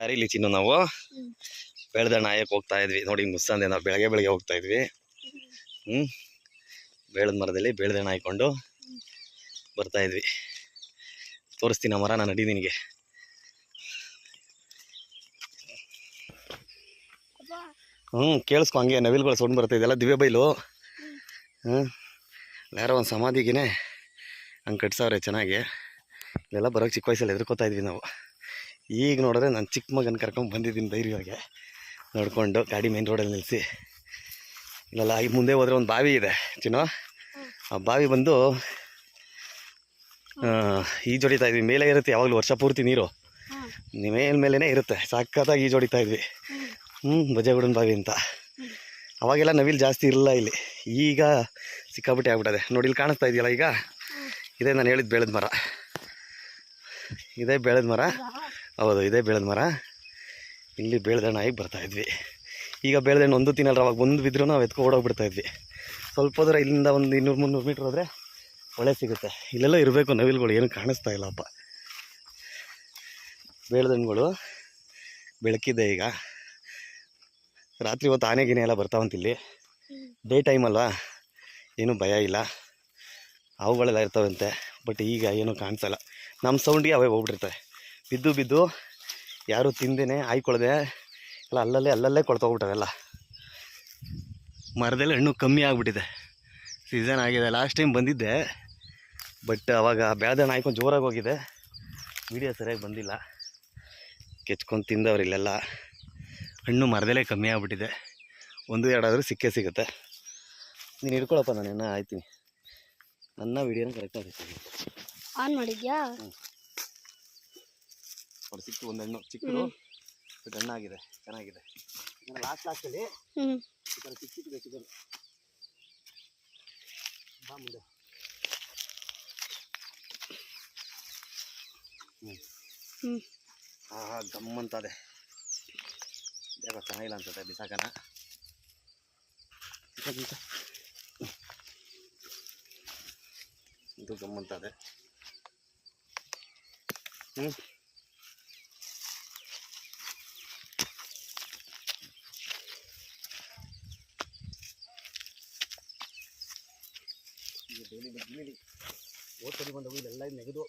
ದಾರಿಲಿ ಚಿನ್ನು ನಾವು. ಬೆಳೆದ ನಾಯಕ್ ಹೋಗ್ತಾ ಇದ್ವಿ. ನೋಡಿ ಮುಸ್ಸಂದೆ ನಾವು ಬೆಳಗ್ಗೆ ಬೆಳಗ್ಗೆ ಹೋಗ್ತಾ ಇದ್ವಿ. ಹ್ಞೂ ಬೆಳೆದ ಮರದಲ್ಲಿ ಬೆಳೆದ ಹಾಯ್ಕೊಂಡು ಬರ್ತಾ ಇದ್ವಿ. ತೋರಿಸ್ತೀನಿ ಆ ಮರ ನಾನು ನಡಿ ನಿನಗೆ. ಹ್ಞೂ ಕೇಳಿಸ್ಕೊ ಹಂಗೆ ನವಿಲ್ಗಳು ಸೌಂಡ್ ಬರ್ತಾ ಇದೆಲ್ಲ ದಿವ್ಯ ಬೈಲು. ಹ್ಞೂ ಯಾರೋ ಒಂದು ಸಮಾಧಿಗೆ ಹಂಗೆ ಕಟ್ಸವ್ರೆ ಚೆನ್ನಾಗಿ. ಇಲ್ಲೆಲ್ಲ ಬರೋಕ್ಕೆ ಚಿಕ್ಕ ವಯಸ್ಸಲ್ಲಿ ಎದುರ್ಕೋತಾ ಇದ್ವಿ ನಾವು. ಈಗ ನೋಡಿದ್ರೆ ನಾನು ಚಿಕ್ಕ ಮಗನ ಕರ್ಕೊಂಡು ಬಂದಿದ್ದೀನಿ ಧೈರ್ಯವಾಗಿ. ನೋಡಿಕೊಂಡು ಗಾಡಿ ಮೇನ್ ರೋಡಲ್ಲಿ ನಿಲ್ಲಿಸಿ ಇಲ್ಲಲ್ಲ ಈಗ ಮುಂದೆ ಹೋದ್ರೆ ಒಂದು ಬಾವಿ ಇದೆ ಚಿನ್ನೋ. ಆ ಬಾವಿ ಬಂದು ಈಜೊಡಿತಾ ಇದ್ವಿ. ಮೇಲೆ ಇರುತ್ತೆ ಯಾವಾಗಲೂ ವರ್ಷ ಪೂರ್ತಿ ನೀರು. ಮೇಲ್ ಮೇಲೇ ಇರುತ್ತೆ. ಸಖತ್ತಾಗಿ ಹೊಡಿತಾ ಇದ್ವಿ. ಹ್ಞೂ ಬಜೆಗುಡನ್ ಬಾವಿ ಅಂತ. ಅವಾಗೆಲ್ಲ ನವಿಲ್ ಜಾಸ್ತಿ ಇರಲ್ಲ ಇಲ್ಲಿ. ಈಗ ಸಿಕ್ಕಾಬಿಟ್ಟೆ ಆಗ್ಬಿಟ್ಟದೆ. ನೋಡಿ ಇಲ್ಲಿ ಕಾಣಿಸ್ತಾ ಇದೆಯಲ್ಲ ಈಗ? ಇದೇ ನಾನು ಹೇಳಿದ್ದು ಬೆಳೆದ ಮರ. ಇದೇ ಬೆಳೆದ ಮರ. ಹೌದು, ಇದೇ ಬೆಳೆದ ಮರ. ಇಲ್ಲಿ ಆಗಿ ಬರ್ತಾ ಇದ್ವಿ. ಈಗ ಬೆಳೆದಣ್ಣ ಒಂದು ತಿನ್ನಲ್ಲ ಅವಾಗ ಒಂದು ಬಿದ್ದರೂ ನಾವು ಎತ್ಕೊ ಓಡೋಗ್ಬಿಡ್ತಾ ಇದ್ವಿ. ಸ್ವಲ್ಪ ಹೋದ್ರೆ ಇಲ್ಲಿಂದ ಒಂದು ಇನ್ನೂರು ಮುನ್ನೂರು ಮೀಟ್ರ್ ಹೋದರೆ ಒಳ್ಳೆ ಸಿಗುತ್ತೆ. ಇಲ್ಲೆಲ್ಲ ಇರಬೇಕು ನವಿಲುಗಳು, ಏನು ಕಾಣಿಸ್ತಾ ಇಲ್ಲಪ್ಪ ಬೇಳೆದಣ್ಣುಗಳು ಬೆಳಕಿದೆ ಈಗ. ರಾತ್ರಿ ಹೊತ್ತು ಆನೆ ಗಿನೆ ಎಲ್ಲ ಬರ್ತಾವಂತಿಲ್ಲಿ ಡೇ ಟೈಮ್ ಅಲ್ವಾ? ಏನೂ ಭಯ ಇಲ್ಲ. ಅವುಗಳೆಲ್ಲ ಇರ್ತಾವಂತೆ, ಬಟ್ ಈಗ ಏನೂ ಕಾಣಿಸಲ್ಲ. ನಮ್ಮ ಸೌಂಡಿಗೆ ಅವೇ ಹೋಗ್ಬಿಟ್ಟಿರ್ತವೆ ಬಿದ್ದು ಬಿದ್ದು ಯಾರು ತಿಂದೇನೆ ಆಯ್ಕೊಳ್ದೆ. ಎಲ್ಲ ಅಲ್ಲಲ್ಲೇ ಅಲ್ಲಲ್ಲೇ ಕೊಳ್ತೋಗ್ಬಿಟ್ಟವೆಲ್ಲ ಮರದಲ್ಲಿ ಹಣ್ಣು ಕಮ್ಮಿ ಆಗಿಬಿಟ್ಟಿದೆ. ಸೀಸನ್ ಆಗಿದೆ. ಲಾಸ್ಟ್ ಟೈಮ್ ಬಂದಿದ್ದೆ. ಬಟ್ ಅವಾಗ ಬೆಳೆದಣ್ಣ ಆಯ್ಕೊಂಡು ಜೋರಾಗಿ ಹೋಗಿದೆ. ವೀಡಿಯೋ ಸರಿಯಾಗಿ ಬಂದಿಲ್ಲ. ಕೆಚ್ಕೊಂಡು ತಿಂದವ್ರು ಇಲ್ಲೆಲ್ಲ. ಹಣ್ಣು ಮರದಲ್ಲೇ ಕಮ್ಮಿ ಆಗಿಬಿಟ್ಟಿದೆ. ಒಂದು ಎರಡಾದರೂ ಸಿಕ್ಕೇ ಸಿಗುತ್ತೆ. ನೀನು ಹಿಡ್ಕೊಳಪ್ಪ ನಾನು ಆಯ್ತೀನಿ ನನ್ನ ವೀಡಿಯೋನ ಕರೆಕ್ಟಾಗಿ ಆನ್ ಮಾಡಿದ್ಯಾ? ಅವ್ರು ಸಿಕ್ತು ಒಂದು ಹಣ್ಣು ಚಿಕ್ಕದು ಬಟ್ ಹಣ್ಣಾಗಿದೆ ಚೆನ್ನಾಗಿದೆ ಲಾಸ್ಟ್ ಲಾಸ್ಟಲ್ಲಿ ಹ್ಮ್ ಈ ಥರ ಚಿಕ್ಕ ಚಿಕ್ಕದು ಚಿಕ್ಕದು ಬಾ ಮುಂದೆ ಹ್ಞೂ ಹ್ಮ್ ಹಾಂ ಹಾಂ ಗಮ್ಮಂತದೆ ಯಾಕೋ ಚೆನ್ನಾಗಿಲ್ಲ ಅನ್ಸುತ್ತೆ ಬಿಸಾಕನ ಬಿಸಾಕ, ಬಿಸಾಕ. ಇದು ಗಮ್ಮಂತದೆ ಹ್ಞೂ ಡೈಲಿ ಡೈಲಿ ಓದ್ ಸರಿ ಬಂದವು ಇದೆಲ್ಲ ನೆಗೆದು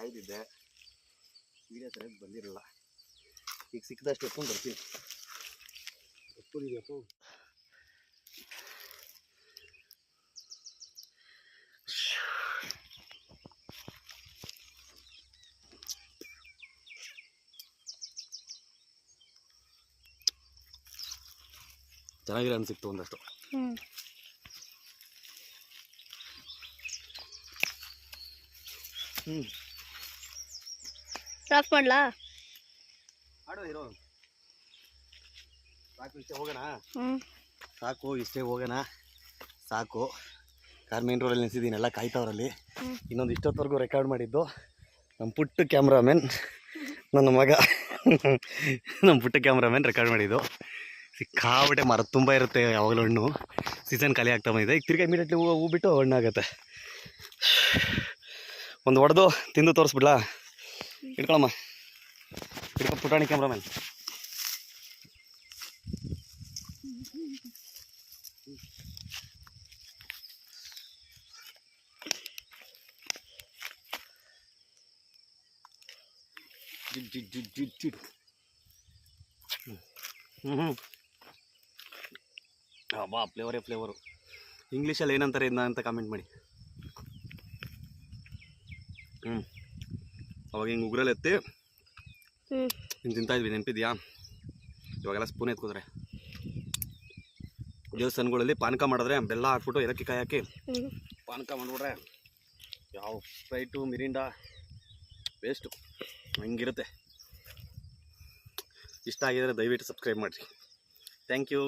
ಆಯ್ದಿದ್ದೆ ವೀಡಿಯೋ ಸರಿಯಾಗಿ ಬಂದಿರಲ್ಲ. ಈಗ ಸಿಕ್ಕದಷ್ಟು ಎತ್ಕೊಂಡು ಬರ್ತೀನಿ. ಎತ್ಕೊಂಡಿದ್ಯಪ್ಪ ಚೆನ್ನಾಗಿರೋ ಅನ್ಸಿಕ್ತು ಸಿಕ್ತು ಒಂದಷ್ಟು. ಹ್ಞೂ ಸಾಕು ಮಾಡ್ಲಾ? ಆಡೋ ಇರೋ ಸಾಕು ಇಷ್ಟೇ ಹೋಗೋಣ. ಸಾಕು ಇಷ್ಟೇ ಹೋಗೋಣ. ಸಾಕು. ಕಾರ್ ಮೇನ್ ರೋಡಲ್ಲಿ ನಿಲ್ಸಿದ್ದೀನಿ ಎಲ್ಲ ಕಾಯ್ತಾವ್ರಲ್ಲಿ ಇನ್ನೊಂದು ಇಷ್ಟೊತ್ತವರೆಗೂ ರೆಕಾರ್ಡ್ ಮಾಡಿದ್ದು ನಮ್ಮ ಪುಟ್ಟ ಕ್ಯಾಮ್ರಾಮ್ಯಾನ್ ನನ್ನ ಮಗ. ನಮ್ಮ ಪುಟ್ಟ ಕ್ಯಾಮ್ರಾಮ್ಯಾನ್ ರೆಕಾರ್ಡ್ ಮಾಡಿದ್ದು. ಸಿಕ್ಕಾಬಿಟ್ಟೆ ಮರ ತುಂಬ ಇರುತ್ತೆ ಯಾವಾಗಲೂ ಹಣ್ಣು. ಸೀಸನ್ ಖಾಲಿ ಆಗ್ತಾ ಬಂದಿದೆ. ಈಗ ತಿರ್ಗಿ ಇಮಿಡಿಯೇಟ್ಲಿ ಹೂ ಬಿಟ್ಟು ಹಣ್ಣಾಗತ್ತೆ. ಒಂದು ಹೊಡೆದು ತಿಂದು ತೋರಿಸ್ಬಿಡ್ಲಾ? ಇಟ್ಕೊಳಮ್ಮ ಇಟ್ಕೊ ಪುಟಾಣಿ ಕ್ಯಾಮ್ರಾಮನ್ ಹ್ಞೂ ಬಾ ಫ್ಲೇವರೇ ಫ್ಲೇವರು ಇಂಗ್ಲೀಷಲ್ಲಿ ಏನಂತಾರೆ ಇದನ್ನ ಅಂತ ಕಾಮೆಂಟ್ ಮಾಡಿ. ಹ್ಞೂ ಅವಾಗ ಹಿಂಗೆ ಉಗ್ರಲ್ಲಿ ಎತ್ತಿ ಹಿಂಗೆ ತಿಂತಾಯಿದ್ವಿ ನೆನಪಿದ್ಯಾ? ಇವಾಗೆಲ್ಲ ಸ್ಪೂನ್ ಎತ್ಕೋತಾರೆ. ದೇವಸ್ಥಾನಗಳಲ್ಲಿ ಪಾನಕ ಮಾಡಿದ್ರೆ ಬೆಲ್ಲ ಹಾಕ್ಬಿಟ್ಟು ಏಲಕ್ಕಿ ಕಾಯಿ ಹಾಕಿ ಪಾನಕ ಮಾಡಿಬಿಟ್ರೆ ಯಾವ ಸ್ಪ್ರೈಟು ಮಿರಿಂಡ ವೇಸ್ಟು ಹಂಗಿರುತ್ತೆ. ಇಷ್ಟ ಆಗಿದ್ರೆ ದಯವಿಟ್ಟು ಸಬ್ಸ್ಕ್ರೈಬ್ ಮಾಡಿರಿ. Thank you